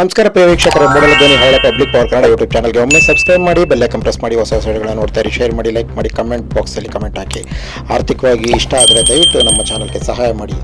ನಮಸ್ಕಾರ ಪ್ರಿಯ ಮೂಡಲು ಮೂಡಲ ಧ್ವನಿ ಹಳೆ ಪಬ್ಲಿಕ್ ಪವರ್ ಕನ್ನಡ ಯೂಟ್ಯೂಬ್ ಚಾನಲ್ಗೆ ಒಮ್ಮೆ ಸಬ್ಸ್ಕ್ರೈಬ್ ಮಾಡಿ ಬೆಲ್ಲೈಕನ್ ಪ್ರೆಸ್ ಮಾಡಿ, ಹೊಸ ಹೊಸ ನೋಡ್ತಾರೆ ಶೇರ್ ಮಾಡಿ ಲೈಕ್ ಮಾಡಿ ಕಮೆಂಟ್ ಬಾಕ್ಸಲ್ಲಿ ಕಮೆಂಟ್ ಹಾಕಿ. ಆರ್ಥಿಕವಾಗಿ ಇಷ್ಟ ಆದರೆ ದಯವಿಟ್ಟು ನಮ್ಮ ಚಾನಲ್ಗೆ ಸಹಾಯ ಮಾಡಿ.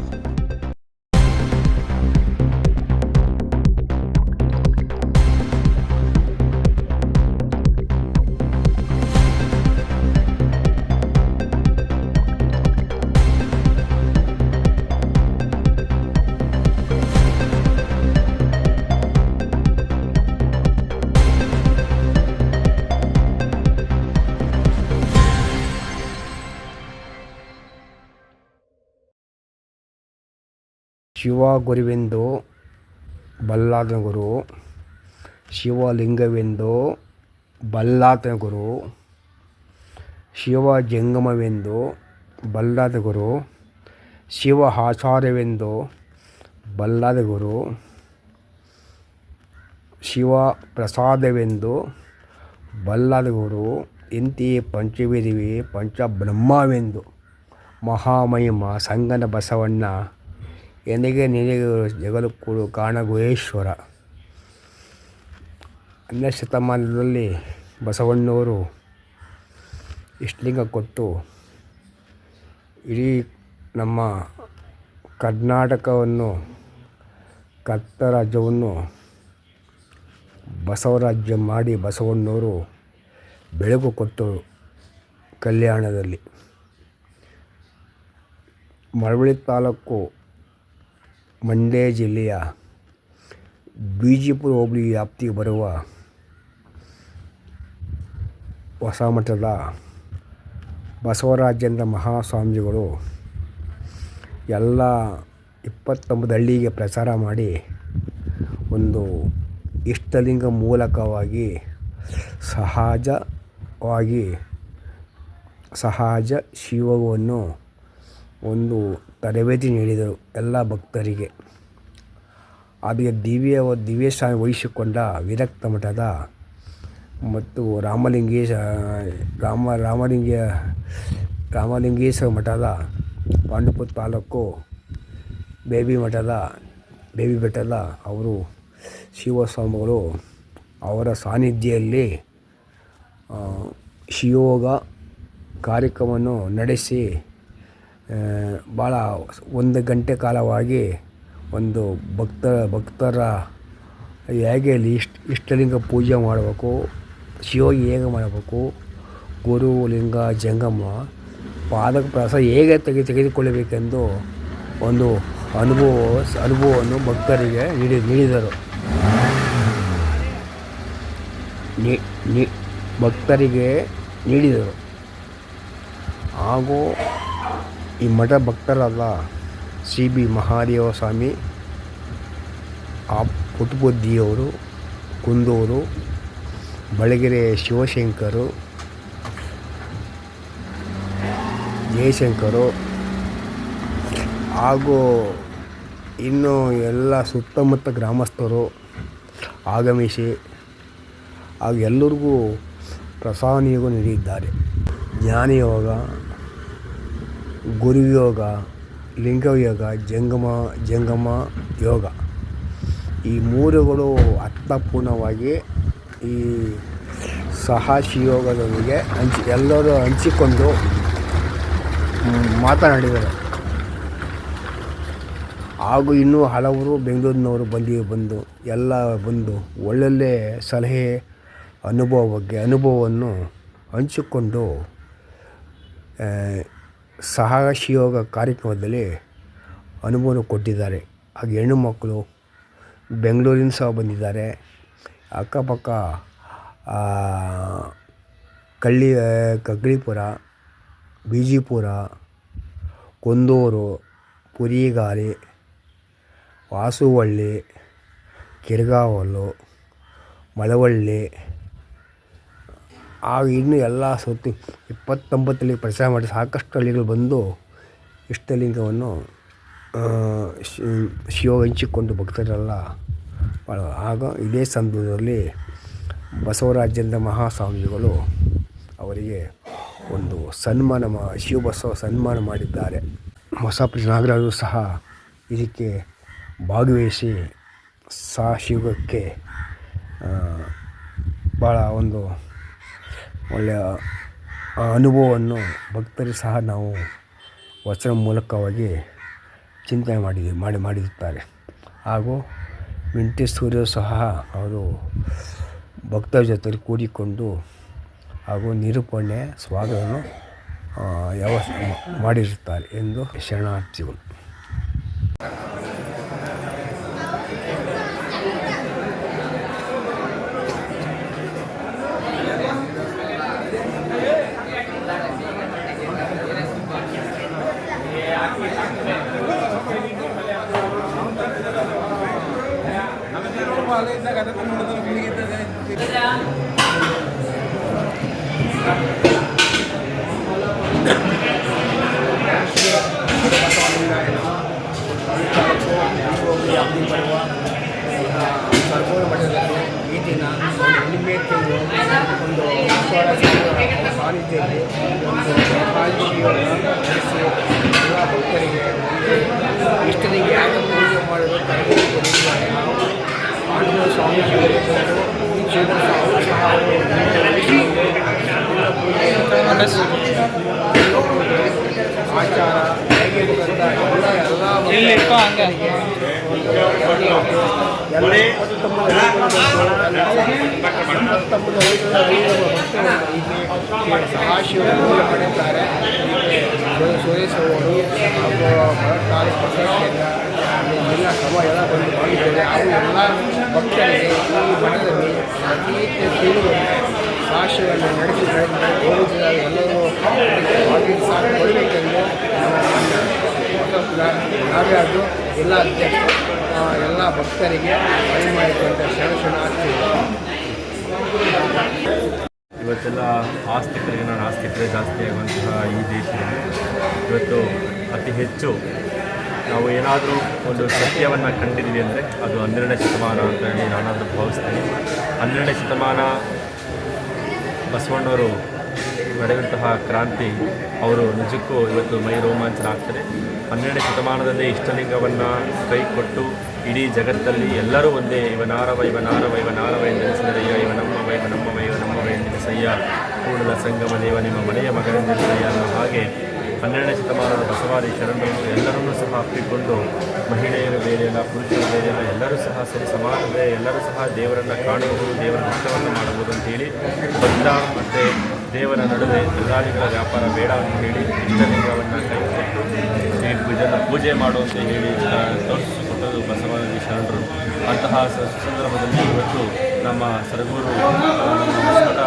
ಶಿವ ಗುರುವೆಂದು ಬಲ್ಲಾತನ ಗುರು ಶಿವಲಿಂಗವೆಂದು ಬಲ್ಲಾತನ ಗುರು ಶಿವ ಜಂಗಮವೆಂದು ಬಲ್ಲಾದ ಗುರು ಶಿವ ಆಚಾರ್ಯವೆಂದು ಬಲ್ಲಾದ ಗುರು ಶಿವ ಪ್ರಸಾದವೆಂದು ಬಲ್ಲಾದ ಗುರು ಇಂತಿ ಪಂಚವಿಧಿವಿ ಪಂಚಬ್ರಹ್ಮವೆಂದು ಮಹಾಮಹಿಮ ಸಂಗನ ಬಸವಣ್ಣ ಎನಿಗೆ ನಿನಗೆ ಜಗಲು ಕೊಡು ಕಾಣ ಗುಹೇಶ್ವರ ಹನ್ನೆರಡು ಶತಮಾನದಲ್ಲಿ ಬಸವಣ್ಣವರು ಇಷ್ಟಲಿಂಗ ಕೊಟ್ಟು ಇಡೀ ನಮ್ಮ ಕರ್ನಾಟಕವನ್ನು ಕರ್ತ ರಾಜ್ಯವನ್ನು ಬಸವರಾಜ್ಯ ಮಾಡಿ ಬಸವಣ್ಣವರು ಬೆಳಕು ಕೊಟ್ಟರು ಕಲ್ಯಾಣದಲ್ಲಿ. ಮಳವಳ್ಳಿ ತಾಲೂಕು ಮಂಡ್ಯ ಜಿಲ್ಲೆಯ ಬಿಜಿಪುರ ಹೋಬಳಿ ವ್ಯಾಪ್ತಿಗೆ ಬರುವ ಹೊಸ ಮಠದ ಬಸವರಾಜೇಂದ್ರ ಮಹಾಸ್ವಾಮಿಗಳು ಎಲ್ಲ ಇಪ್ಪತ್ತೊಂಬತ್ತು ಹಳ್ಳಿಗೆ ಪ್ರಚಾರ ಮಾಡಿ ಒಂದು ಇಷ್ಟಲಿಂಗ ಮೂಲಕವಾಗಿ ಸಹಜವಾಗಿ ಸಹಜ ಶಿವವನ್ನು ಒಂದು ತರಬೇತಿ ನೀಡಿದರು ಎಲ್ಲ ಭಕ್ತರಿಗೆ. ಅದಕ್ಕೆ ದಿವ್ಯ ದಿವ್ಯ ಸ್ಥಾನ ವಹಿಸಿಕೊಂಡ ವಿರಕ್ತ ಮಠದ ಮತ್ತು ರಾಮಲಿಂಗೇಶ, ರಾಮ, ರಾಮಲಿಂಗ, ರಾಮಲಿಂಗೇಶ್ವರ ಮಠದ ಪಾಂಡುಪುರ ತಾಲೂಕು ಬೇಬಿ ಮಠದ, ಬೇಬಿ ಬೆಟ್ಟದ ಅವರು ಶಿವಸ್ವಾಮಿಗಳು ಅವರ ಸಾನ್ನಿಧ್ಯದಲ್ಲಿ ಶಿವಯೋಗ ಕಾರ್ಯಕ್ರಮವನ್ನು ನಡೆಸಿ ಭಾಳ ಒಂದು ಗಂಟೆ ಕಾಲವಾಗಿ ಒಂದು ಭಕ್ತ, ಭಕ್ತರ ಹೇಗೆ ಅಲ್ಲಿ ಇಷ್ಟ, ಇಷ್ಟಲಿಂಗ ಪೂಜೆ ಮಾಡಬೇಕು ಶಿವಗೆ ಹೇಗೆ ಮಾಡಬೇಕು, ಗುರು, ಲಿಂಗ, ಜಂಗಮ, ಪಾದಕ ಪ್ರಾಸ ಹೇಗೆ ತೆಗೆ, ತೆಗೆದುಕೊಳ್ಳಬೇಕೆಂದು ಒಂದು ಅನುಭವ, ಅನುಭವವನ್ನು ಭಕ್ತರಿಗೆ ನೀಡಿ, ನೀಡಿದರು. ಭಕ್ತರಿಗೆ ನೀಡಿದರು. ಹಾಗೂ ಈ ಮಠ ಭಕ್ತರಾದ ಸಿ ಬಿ ಮಹಾದೇವ ಸ್ವಾಮಿ, ಆ ಪುಟ್ಟಬುದ್ಧಿಯವರು ಕುಂದೂರು ಬಳಗೆರೆ ಶಿವಶಂಕರು, ಜಯಶಂಕರು, ಹಾಗೂ ಇನ್ನು ಎಲ್ಲ ಸುತ್ತಮುತ್ತ ಗ್ರಾಮಸ್ಥರು ಆಗಮಿಸಿ ಹಾಗೂ ಎಲ್ಲರಿಗೂ ನೀಡಿದ್ದಾರೆ ಜ್ಞಾನಯೋಗ ಗುರುಯೋಗ, ಲಿಂಗಯೋಗ, ಜಂಗಮ ಜಂಗಮ ಯೋಗ. ಈ ಮೂರುಗಳು ಅರ್ಥಪೂರ್ಣವಾಗಿ ಈ ಸಹಶಿಯೋಗದೊಂದಿಗೆ ಹಂಚಿ, ಎಲ್ಲರೂ ಹಂಚಿಕೊಂಡು ಮಾತನಾಡಿದರು. ಹಾಗೂ ಇನ್ನೂ ಹಲವರು ಬೆಂಗಳೂರಿನವರು ಬಂದು ಬಂದು, ಎಲ್ಲ ಬಂದು ಒಳ್ಳೊಳ್ಳೆ ಸಲಹೆ, ಅನುಭವ ಬಗ್ಗೆ, ಅನುಭವವನ್ನು ಹಂಚಿಕೊಂಡು ಸಹಶಿಯೋಗ ಕಾರ್ಯಕ್ರಮದಲ್ಲಿ ಅನುಭವ ಕೊಟ್ಟಿದ್ದಾರೆ. ಹಾಗೆ ಹೆಣ್ಣು ಮಕ್ಕಳು ಬೆಂಗಳೂರಿಂದ ಸಹ ಬಂದಿದ್ದಾರೆ. ಅಕ್ಕಪಕ್ಕ ಕಳ್ಳಿ, ಕಗ್ಳಿಪುರ, ಬಿಜಿಪುರ, ಕುಂದೂರು ಪುರಿಗಾರಿ ವಾಸುವಳ್ಳಿ, ಕಿರ್ಗಾವಲು, ಮಳವಳ್ಳಿ ಹಾಗೂ ಇನ್ನೂ ಎಲ್ಲ ಸುತ್ತಿ ಇಪ್ಪತ್ತೊಂಬತ್ತಲ್ಲಿ ಪ್ರಚಾರ ಮಾಡಿ ಸಾಕಷ್ಟು ಹಳ್ಳಿಗಳು ಬಂದು ಇಷ್ಟಲಿಂಗವನ್ನು ಆ, ಶಿವ ಹಂಚಿಕೊಂಡು ಭಕ್ತರೆಲ್ಲ ಆಗ ಇದೇ ಸಂದರ್ಭದಲ್ಲಿ ಬಸವರಾಜೇಂದ್ರ ಮಹಾಸ್ವಾಮಿಗಳು ಅವರಿಗೆ ಒಂದು ಸನ್ಮಾನ ಮಾ ಶಿವಬಸವ ಸನ್ಮಾನ ಮಾಡಿದ್ದಾರೆ. ಹೊಸಪುರ ನಾಗರಾಜರು ಸಹ ಇದಕ್ಕೆ ಭಾಗವಹಿಸಿ ಸಹಶಿವಕ್ಕೆ ಭಾಳ ಒಂದು ಒಳ್ಳೆಯ ಅನುಭವವನ್ನು ಭಕ್ತರು ಸಹ ನಾವು ವಚನ ಮೂಲಕವಾಗಿ ಚಿಂತನೆ ಮಾಡಿ ಮಾಡಿ, ಮಾಡಿರುತ್ತಾರೆ. ಹಾಗೂ ವೆಂಕಟೇಶ್ವರ ಸಹ ಅವರು ಭಕ್ತರ ಜೊತೆಯಲ್ಲಿ ಕೂಡಿಕೊಂಡು ಹಾಗೂ ನಿರೂಪಣೆ, ಸ್ವಾಗತವನ್ನು ಯಾವ ಮಾಡಿರುತ್ತಾರೆ ಎಂದು ಶರಣಾರ್ಥಿಗಳು. ಸರ್ಗೋಳ ಮಠದಲ್ಲಿ ಈ ದಿನ ಹುಣ್ಣಿಮೆ ತಿಂಗಳು ಒಂದು ಈಶ್ವರ ಸಾನ್ನಿಧ್ಯದಲ್ಲಿ ಒಂದು ಮಹಾಶಿವನ ನಡೆಸಿ ಎಲ್ಲ ಭಕ್ತರಿಗೆ ಒಂದು ಇಷ್ಟರಿಗೆ ಯಾಗ ಪೂಜೆ ಮಾಡಲು ತರಬೇತಿ ಕೊಟ್ಟಿದ್ದಾರೆ ಆಂಜನೇಯ ಸ್ವಾಮೀಜಿಗಳು ಬಂದು ಈ ಕ್ಷೇತ್ರ ಅವರು ಸಹ ಅವರು ವಹಿಸಿಕೊಂಡು ಲಿಂಗ ಪೂಜೆ ಲಿಂಗ ಪೂಜೆ ಆಚಾರ ಹೇಗೆ ಅಂತ ಎಲ್ಲ ಎಲ್ಲ ಮಾಡಿದ್ದಾರೆ ಸುರೇಶ್ ಅವರು ಹಾಗೂ ತಾಲೂಕು ಪ್ರಶಸ್ತಿಯಿಂದ ಎಲ್ಲ ಸಮ ಎಲ್ಲ ಬಂದು ಮಾಡಿದ್ದಾರೆ ಹಾಗೂ ಎಲ್ಲ ಭಕ್ತರಿಗೆ ಈ ಮಠದಲ್ಲಿ ಪ್ರತಿ ತಿಂಗಳು ಭಾಷೆಯನ್ನು ನಡೆಸಿದರೆ ಹೋಗುತ್ತಿದ್ದ ಎಲ್ಲರೂ ಭಾಗಿ ಸಾಕು ಕೊಡಬೇಕೆಂದು ನಾವೇ ಅದು ಎಲ್ಲ ಅಧ್ಯಕ್ಷ ಆ, ಎಲ್ಲ ಭಕ್ತರಿಗೆ ಮಾಡಿಕೊಂಡ ಶರಣ ಶರಣಾರ್ಥಿಗಳು ಇವತ್ತೆಲ್ಲ ಆಸ್ತಿಕರಿಗೆ ನಾನು ಆಸ್ತಿಕರೇ ಜಾಸ್ತಿ ಆಗುವಂತಹ ಈ ದೇಶದಲ್ಲಿ ಇವತ್ತು ಅತಿ ಹೆಚ್ಚು ನಾವು ಏನಾದರೂ ಒಂದು ಸತ್ಯವನ್ನು ಕಂಡಿದ್ದೀವಿ ಅಂದರೆ ಅದು ಹನ್ನೆರಡನೇ ಶತಮಾನ ಅಂತ ಹೇಳಿ ನಾನಾದರೂ ಭಾವಿಸ್ತೀನಿ. ಹನ್ನೆರಡನೇ ಶತಮಾನ ಬಸವಣ್ಣವರು ನಡೆದಂತಹ ಕ್ರಾಂತಿ, ಅವರು ನಿಜಕ್ಕೂ ಇವತ್ತು ಮೈ ರೋಮಾಂಚನ ಆಗ್ತದೆ. ಹನ್ನೆರಡನೇ ಶತಮಾನದಲ್ಲಿ ಇಷ್ಟಲಿಂಗವನ್ನು ಕೈ ಕೊಟ್ಟು ಇಡೀ ಜಗತ್ತಲ್ಲಿ ಎಲ್ಲರೂ ಒಂದೇ ಇವನಾರವ ಇವನಾರವ ಇವನಾರವ ಎಂದೆನಿಸಿದರಯ್ಯ ಇವ ನಮ್ಮವ ಇವ ನಮ್ಮವ ಇವ ನಮ್ಮವ ಎಂದೆನಿಸಯ್ಯ ಕೂಡಲ ಸಂಗಮ ದೇವ ನಿಮ್ಮ ಮನೆಯ ಮಗನೆಂದೆನಿಸಯ್ಯ ಅನ್ನೋ ಹಾಗೆ ಹನ್ನೆರಡನೇ ಶತಮಾನದ ಬಸವಾದಿ ಶರಣರು ಎಲ್ಲರನ್ನೂ ಸಹ ಅಪ್ಪಿಕೊಂಡು ಮಹಿಳೆಯರು ಬೇರೆಯಲ್ಲ, ಪುರುಷರು ಬೇರೆಯಲ್ಲ, ಎಲ್ಲರೂ ಸಹ ಸರಿ ಸಮಾನವೇ ಎಲ್ಲರೂ ಸಹ ದೇವರನ್ನು ಕಾಣಬಹುದು, ದೇವರ ಭಕ್ತವನ್ನು ಮಾಡಬಹುದು ಅಂತೇಳಿ ಭಕ್ತ ಮತ್ತು ದೇವರ ನಡುವೆ ದಲ್ಲಾಳಿಗಳ ವ್ಯಾಪಾರ ಬೇಡ ಅಂತ ಹೇಳಿ ಇಷ್ಟಲಿಂಗವನ್ನು ಕೈಗೊಟ್ಟು ಈ ಪೂಜೆನ ಪೂಜೆ ಮಾಡು ಅಂತ ಹೇಳಿ ತೋರಿಸಿಕೊಟ್ಟರು ಬಸವಾದಿ ಶರಣರು ಅಂತಹ ಸಂದರ್ಭದಲ್ಲಿ ಇವತ್ತು ನಮ್ಮ ಸರಗೂರು ನಮ್ಮ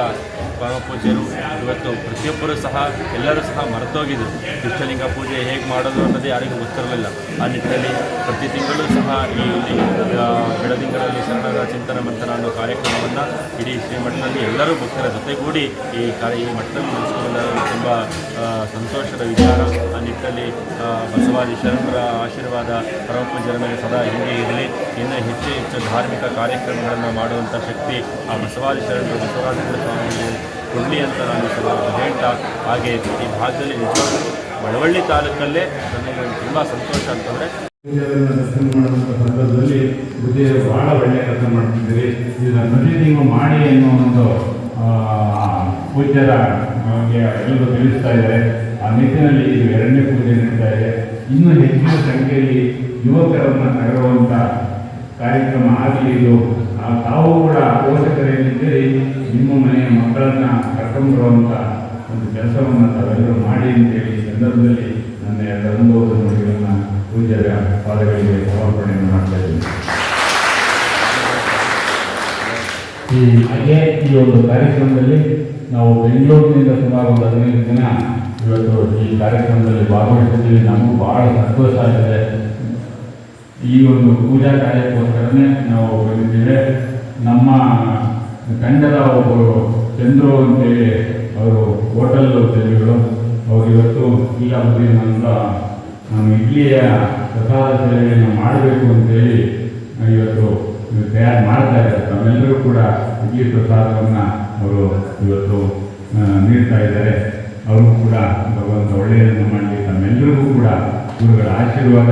ಪರಮಪೂಜ್ಯರು ಇವತ್ತು ಪ್ರತಿಯೊಬ್ಬರು ಸಹ, ಎಲ್ಲರೂ ಸಹ ಮರೆತೋಗಿದ್ರು. ಇಷ್ಟಲಿಂಗ ಪೂಜೆ ಹೇಗೆ ಮಾಡೋದು ಅನ್ನೋದೇ ಯಾರಿಗೂ ಗೊತ್ತಿರಲಿಲ್ಲ. ಆ ನಿಟ್ಟಿನಲ್ಲಿ ಪ್ರತಿ ತಿಂಗಳು ಸಹ ಈ ಬೆಳದಿಂಗಳಲ್ಲಿ ಶರಣರ ಚಿಂತನ ಮಂಥನ ಅನ್ನೋ ಕಾರ್ಯಕ್ರಮವನ್ನು ಇಡೀ ಶ್ರೀಮಠದಲ್ಲಿ ಎಲ್ಲರೂ ಭಕ್ತರ ಜೊತೆಗೂಡಿ ಈ ಕಾರ್ಯ, ಈ ಮಠದಲ್ಲಿ ನಡೆಸಿಕೊಂಡು ತುಂಬ ಸಂತೋಷದ ವಿಚಾರ. ಆ ನಿಟ್ಟಿನಲ್ಲಿ ಬಸವಾದಿ ಶರಣರ ಆಶೀರ್ವಾದ ಪರಮಪೂಜ್ಯರ ಮೇಲೆ ಸದಾ ಹಿಂದೆ ಇರಲಿ. ಇನ್ನೂ ಹೆಚ್ಚು ಹೆಚ್ಚು ಧಾರ್ಮಿಕ ಕಾರ್ಯಕ್ರಮಗಳನ್ನು ಮಾಡುವಂಥ ಶಕ್ತಿ ಆ ಬಸವಾದಿ ಶರಣರು ಬಸವರಾಜೇಂದ್ರ ಸ್ವಾಮಿಗಳು ಕೊಡಲಿ ಅಂತ ನಾನು ಹೇಳ್ತಾ ಹಾಗೆ ಈ ಭಾಗದಲ್ಲಿ ನಿಜವಾಗ್ಲೂ ತಾಲೂಕಲ್ಲೇ ನನಗೆ ತುಂಬ ಸಂತೋಷ ಅಂತಂದರೆ ಮಾಡುವಂಥ ಸಂದರ್ಭದಲ್ಲಿ ಪೂಜೆ ಭಾಳ ಒಳ್ಳೆಯ ಕೆಲಸ ಮಾಡ್ತಿದ್ದೀರಿ. ಇದನ್ನು ನೀವು ಮಾಡಿ ಅನ್ನೋ ಒಂದು ಪೂಜ್ಯರ ಎಲ್ಲರೂ ತಿಳಿಸ್ತಾ ಇದ್ದಾರೆ. ಆ ನಿಟ್ಟಿನಲ್ಲಿ ಎರಡನೇ ಪೂಜೆ ನಡೀತಾ ಇದೆ. ಇನ್ನೂ ಹೆಚ್ಚಿನ ಸಂಖ್ಯೆಯಲ್ಲಿ ಯುವಕರನ್ನು ತಗೊಳ್ಳುವಂಥ ಕಾರ್ಯಕ್ರಮ ಆಗಲಿ ಇದು ಆ, ತಾವು ಕೂಡ ಪೋಷಕರೇನಿದ್ದೀರಿ ನಿಮ್ಮ ಮನೆಯ ಮಕ್ಕಳನ್ನು ಕರ್ಕೊಂಡು ಬರುವಂಥ ಒಂದು ಕೆಲಸವನ್ನು ತಾವೆಲ್ಲರೂ ಮಾಡಿ ಅಂತೇಳಿ ಸಂದರ್ಭದಲ್ಲಿ ನನ್ನ ಅನುಭವದ ನುಡಿಗಳನ್ನು ಪೂಜ್ಯರ ಪಾದಗಳಿಗೆ ಸಮರ್ಪಣೆಯನ್ನು ಮಾಡ್ತಾ ಇದ್ದೀನಿ. ಈ ಹಾಗೆ ಈ ಒಂದು ಕಾರ್ಯಕ್ರಮದಲ್ಲಿ ನಾವು ಬೆಂಗಳೂರಿನಿಂದ ಸುಮಾರು ಒಂದು ಹದಿನೈದು ದಿನ ಇವತ್ತು ಈ ಕಾರ್ಯಕ್ರಮದಲ್ಲಿ ಭಾಗವಹಿಸಿದ್ದೀವಿ. ನಮಗೂ ಬಹಳ ಸಂತೋಷ ಆಗಿದೆ. ಈ ಒಂದು ಪೂಜಾ ಕಾರ್ಯಕ್ಕೋಸ್ಕರನೇ ನಾವು ಬಂದಿದ್ದೇವೆ. ನಮ್ಮ ತಂಡದ ಒಬ್ಬರು ಚಂದ್ರು ಅಂತೇಳಿ ಅವರು ಹೋಟೆಲ್ ಉದ್ಯಮಿಗಳು ಅವರು ಇವತ್ತು ಇಲ್ಲ ಬುದ್ಧಿ ನಮ್ಮ ಇಡ್ಲಿಯ ಪ್ರಸಾದ ಸೇವೆಯನ್ನು ಮಾಡಬೇಕು ಅಂತೇಳಿ ಇವತ್ತು ತಯಾರು ಮಾಡ್ತಾ ಇದ್ದಾರೆ. ತಮ್ಮೆಲ್ಲರೂ ಕೂಡ ಇಡ್ಲಿ ಪ್ರಸಾದವನ್ನು ಅವರು ಇವತ್ತು ನೀಡ್ತಾ ಇದ್ದಾರೆ. ಅವರು ಕೂಡ ಭಗವಂತ ಒಳ್ಳೆಯದನ್ನು ಮಾಡಲಿ. ತಮ್ಮೆಲ್ಲರಿಗೂ ಕೂಡ ಗುರುಗಳ ಆಶೀರ್ವಾದ.